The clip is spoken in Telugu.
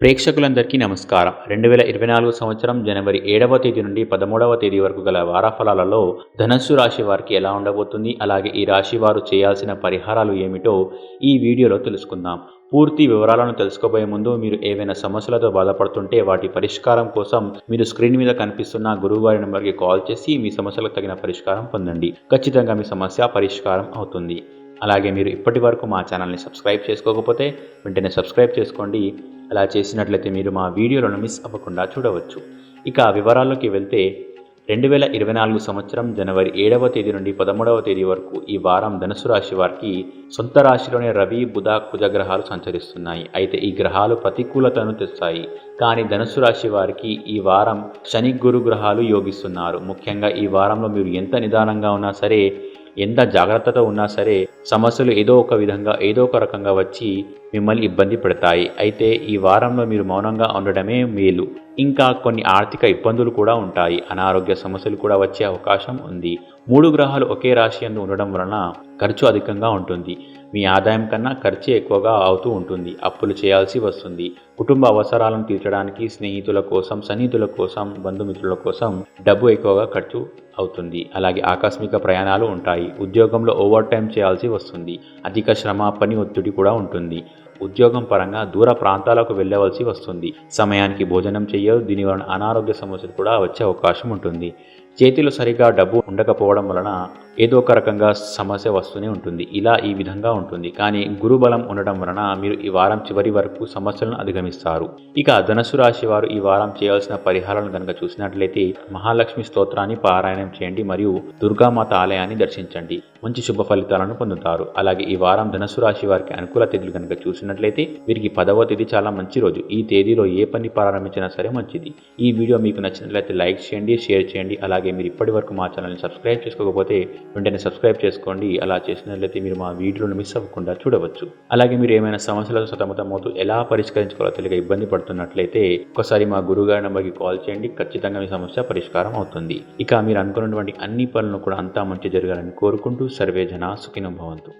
ప్రేక్షకులందరికీ నమస్కారం. రెండు వేల ఇరవై నాలుగు సంవత్సరం జనవరి ఏడవ తేదీ నుండి పదమూడవ తేదీ వరకు గల వారఫలాలలో ధనస్సు రాశి వారికి ఎలా ఉండబోతుంది అలాగే ఈ రాశి వారు చేయాల్సిన పరిహారాలు ఏమిటో ఈ వీడియోలో తెలుసుకుందాం. పూర్తి వివరాలను తెలుసుకోబోయే ముందు మీరు ఏవైనా సమస్యలతో బాధపడుతుంటే వాటి పరిష్కారం కోసం మీరు స్క్రీన్ మీద కనిపిస్తున్న గురువుగారి నెంబర్కి కాల్ చేసి మీ సమస్యలకు తగిన పరిష్కారం పొందండి. ఖచ్చితంగా మీ సమస్య పరిష్కారం అవుతుంది. అలాగే మీరు ఇప్పటి వరకు మా ఛానల్ని సబ్స్క్రైబ్ చేసుకోకపోతే వెంటనే సబ్స్క్రైబ్ చేసుకోండి. అలా చేసినట్లయితే మీరు మా వీడియోలను మిస్ అవ్వకుండా చూడవచ్చు. ఇక వివరాల్లోకి వెళ్తే రెండు వేల ఇరవై నాలుగు సంవత్సరం జనవరి ఏడవ తేదీ నుండి పదమూడవ తేదీ వరకు ఈ వారం ధనుసు రాశి వారికి సొంత రాశిలోనే రవి బుధ కుజ గ్రహాలు సంచరిస్తున్నాయి. అయితే ఈ గ్రహాలు ప్రతికూలతను తెస్తాయి. కానీ ధనుసు రాశి వారికి ఈ వారం శని గురు గ్రహాలు యోగిస్తున్నారు. ముఖ్యంగా ఈ వారంలో మీరు ఎంత నిదానంగా ఉన్నా సరే ఎంత జాగ్రత్తతో ఉన్నా సరే సమస్యలు ఏదో ఒక విధంగా ఏదో ఒక రకంగా వచ్చి మిమ్మల్ని ఇబ్బంది పెడతాయి. అయితే ఈ వారంలో మీరు మౌనంగా ఉండడమే మేలు. ఇంకా కొన్ని ఆర్థిక ఇబ్బందులు కూడా ఉంటాయి. అనారోగ్య సమస్యలు కూడా వచ్చే అవకాశం ఉంది. మూడు గ్రహాలు ఒకే రాశి అందు ఉండడం వలన ఖర్చు అధికంగా ఉంటుంది. మీ ఆదాయం కన్నా ఖర్చు ఎక్కువగా అవుతూ ఉంటుంది. అప్పులు చేయాల్సి వస్తుంది. కుటుంబ అవసరాలను తీర్చడానికి స్నేహితుల కోసం సన్నిహితుల కోసం బంధుమిత్రుల కోసం డబ్బు ఎక్కువగా ఖర్చు అవుతుంది. అలాగే ఆకస్మిక ప్రయాణాలు ఉంటాయి. ఉద్యోగంలో ఓవర్ టైం చేయాల్సి వస్తుంది. అధిక శ్రమ పని ఒత్తిడి కూడా ఉంటుంది. ఉద్యోగం పరంగా దూర ప్రాంతాలకు వెళ్ళవలసి వస్తుంది. సమయానికి భోజనం చేయరు దీని వలన అనారోగ్య సమస్యలు కూడా వచ్చే అవకాశం ఉంటుంది. చేతిలో సరిగా డబ్బు ఉండకపోవడం వలన ఏదో ఒక రకంగా సమస్య వస్తూనే ఉంటుంది. ఇలా ఈ విధంగా ఉంటుంది. కానీ గురుబలం ఉండడం వలన మీరు ఈ వారం చివరి వరకు సమస్యలను అధిగమిస్తారు. ఇక ధనుసు రాశి వారు ఈ వారం చేయాల్సిన పరిహారాలను కనుక చూసినట్లయితే మహాలక్ష్మి స్తోత్రాన్ని పారాయణం చేయండి మరియు దుర్గామాత ఆలయాన్ని దర్శించండి. మంచి శుభ ఫలితాలను పొందుతారు. అలాగే ఈ వారం ధనుసు రాశి వారికి అనుకూల తేదీలు కనుక చూసినట్లయితే వీరికి పదవ తేదీ చాలా మంచి రోజు. ఈ తేదీలో ఏ పని ప్రారంభించినా సరే మంచిది. ఈ వీడియో మీకు నచ్చినట్లయితే లైక్ చేయండి షేర్ చేయండి. అలాగే మీరు ఇప్పటి వరకు మా ఛానల్ని సబ్స్క్రైబ్ చేసుకోకపోతే వెంటనే సబ్స్క్రైబ్ చేసుకోండి. అలా చేసినట్లయితే మీరు మా వీడియోలను మిస్ అవ్వకుండా చూడవచ్చు. అలాగే మీరు ఏమైనా సమస్యలతో సతమతమవుతూ ఎలా పరిష్కరించుకోవాలో తెలియక ఇబ్బంది పడుతున్నట్లయితే ఒకసారి మా గురుగారి నెంబర్కి కాల్ చేయండి. ఖచ్చితంగా మీ సమస్య పరిష్కారం అవుతుంది. ఇక మీరు అనుకున్నటువంటి అన్ని పనులను కూడా అంతా మంచి జరగాలని కోరుకుంటూ సర్వే జన సుఖినం భవంతు.